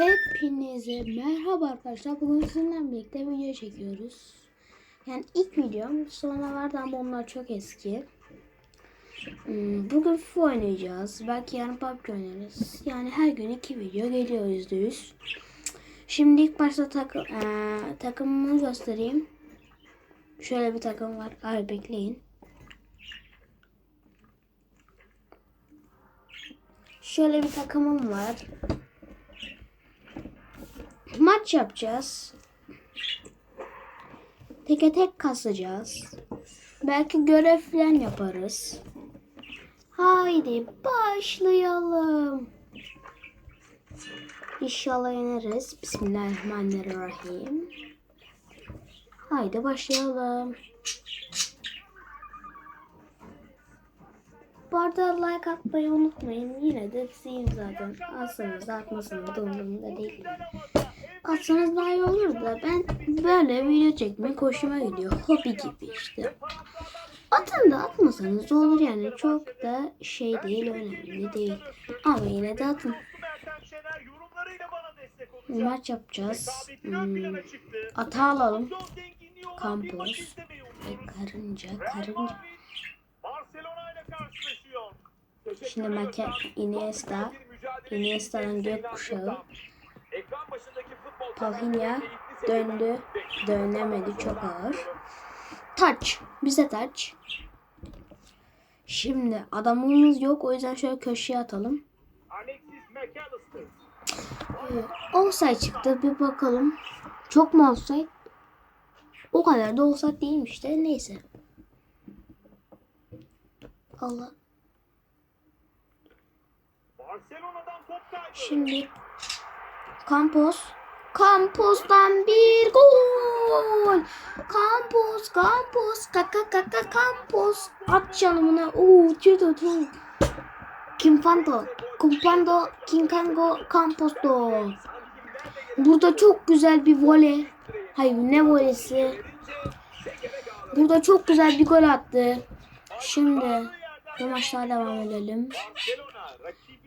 Hepinize merhaba arkadaşlar. Bugün sizinle birlikte video çekiyoruz. Yani ilk videom sonra vardı ama onlar çok eski. Hmm, Bugün FIFA oynayacağız. Belki yarın PUBG oynarız. Yani her gün iki video geliyor %100. Şimdi ilk başta takım eee, takımımı göstereyim. Şöyle bir takım var. Ay bekleyin. Şöyle bir takımım var. Maç yapacağız. Teke tek kasacağız. Belki görev falan yaparız. Haydi başlayalım. İnşallah yeneriz. Bismillahirrahmanirrahim. Haydi başlayalım. Bu arada like atmayı unutmayın. Yine de sileyim zaten. Atsanız da atmasanız da değil. Atsanız daha iyi olur da ben böyle video çekmek hoşuma gidiyor. Hobi gibi işte. Atın da atmasanız da olur yani. Çok da şey değil, önemli değil. Ama yine de atın. Olacak. Maç yapacağız. Hmm, ata alalım. Umuyoruz. karınca, karınca. Şimdi. Make, Iniesta, Iniesta'nın gökkuşağı. Seyirler. döndü. Dönemedi çok ağır. Taç. Bize taç. Şimdi adamımız yok o yüzden şöyle köşeye atalım. Ee, offside çıktı bir bakalım. Çok mu offside? O kadar da offside değilmiş de neyse. Allah. Şimdi Campos. Campos'tan bir gol. Campos, Campos, kaka kaka Campos. At canımına. Oo, tüto tüto. Kimpanto, Kumpando, Kinkango, Campos'to. Burada çok güzel bir voley. Hayır ne voleysi. Burada çok güzel bir gol attı. Şimdi bu maçlara devam edelim.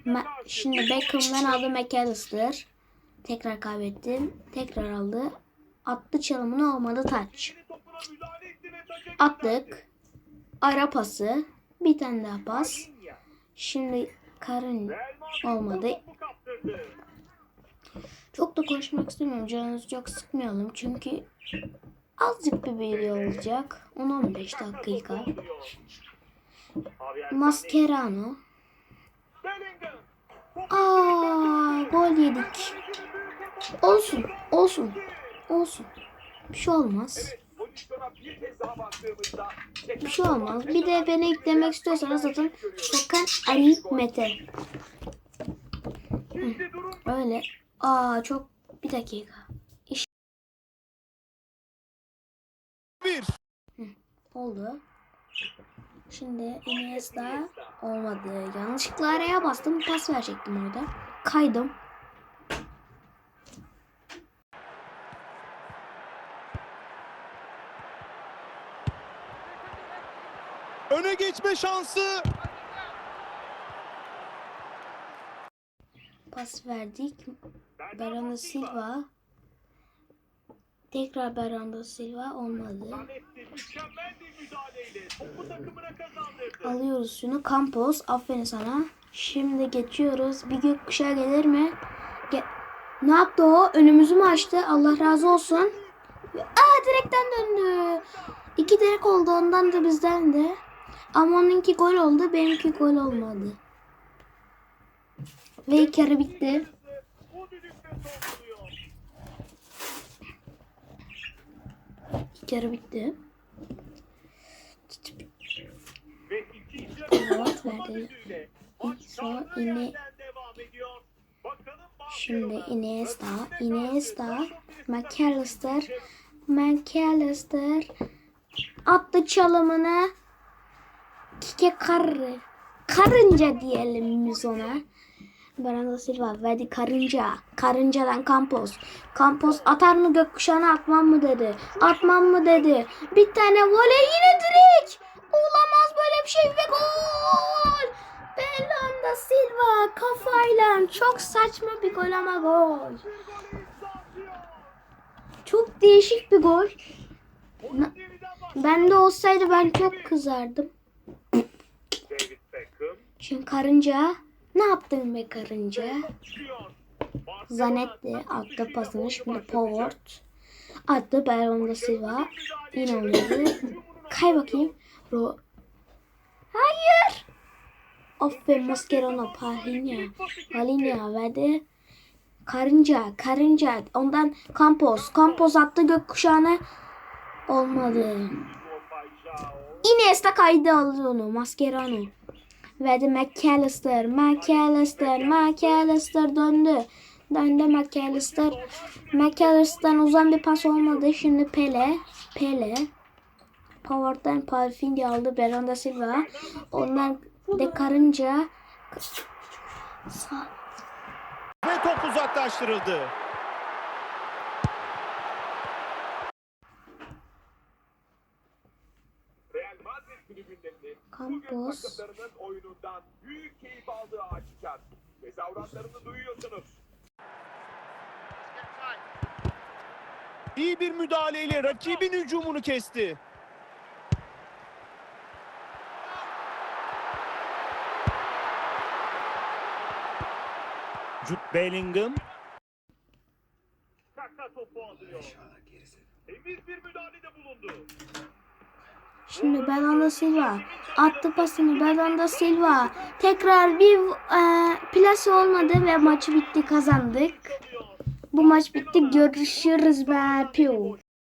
Ma- Şimdi Beckham'dan aldı McAllister. Tekrar kaybettim. Tekrar aldı. Attı çalımını olmadı taç. Attık. Ara pası. Bir tane daha pas. Şimdi karın olmadı. Çok da konuşmak istemiyorum. Canınızı çok sıkmayalım. Çünkü azıcık bir video olacak. 10-15 dakika. Mascherano. Aa, gol yedik. Olsun. Olsun. Olsun. Bir şey olmaz. Bir şey olmaz. Bir de beni eklemek istiyorsanız zaten Hakan Ali Mete. Öyle. Aa çok bir dakika. İş Bir. oldu. Şimdi Iniesta olmadı. Yanlışlıkla araya bastım. Pas verecektim orada. Kaydım. Öne geçme şansı. Pas verdik. Bernardo Silva. Tekrar Bernardo Silva olmadı. Alıyoruz şunu. Campos. Aferin sana. Şimdi geçiyoruz. Bir gökkuşağı gelir mi? Ge- ne yaptı o? Önümüzü mü açtı? Allah razı olsun. Aa direkten döndü. İki direk oldu. Ondan da bizden de. Ama onunki gol oldu. Benimki gol olmadı. Ve yarı bitti. İlk yarı bitti. Evet, verdi. sonra. Bakalım Şimdi Iniesta, Iniesta, McAllister, McAllister attı çalımını. Kike karı. Karınca diyelim biz ona. Bernardo Silva verdi karınca. Karıncadan Campos. Campos atar mı gökkuşağına atmam mı dedi. Atmam mı dedi. Bir tane voley yine direk. Olamaz böyle bir şey ve gol. Bernardo Silva kafayla çok saçma bir gol ama gol. Çok değişik bir gol. Ben de olsaydı ben çok kızardım. Şimdi karınca ne yaptın be karınca? Zanetti attı pasını şimdi Poward attı Bernardo Silva yine oynadı. Kay bakayım. Ro Hayır. Aferin Mascherano Palinha. Palinha verdi. Karınca, karınca. Ondan Campos. Campos attı gökkuşağına. Olmadı. Iniesta kaydı aldı onu. Mascherano. Verdi McAllister. McAllister. McAllister döndü. Döndü McAllister. McAllister'dan uzan bir pas olmadı. Şimdi Pele. Pele. Power'dan Palfindi aldı. Bernardo Silva. Ondan de karınca. Ve top uzaklaştırıldı. Takımlarının oyunundan büyük keyif aldığı aşikar. Tezahüratlarını duyuyorsunuz. İyi bir müdahaleyle rakibin hücumunu kesti. Jude Bellingham Kaka topu alıyor. Temiz bir müdahalede bulundu. Şimdi Bernardo Silva attı pasını Bernardo Silva tekrar bir e, plase olmadı ve maçı bitti kazandık. Bu maç bitti görüşürüz be. Piu.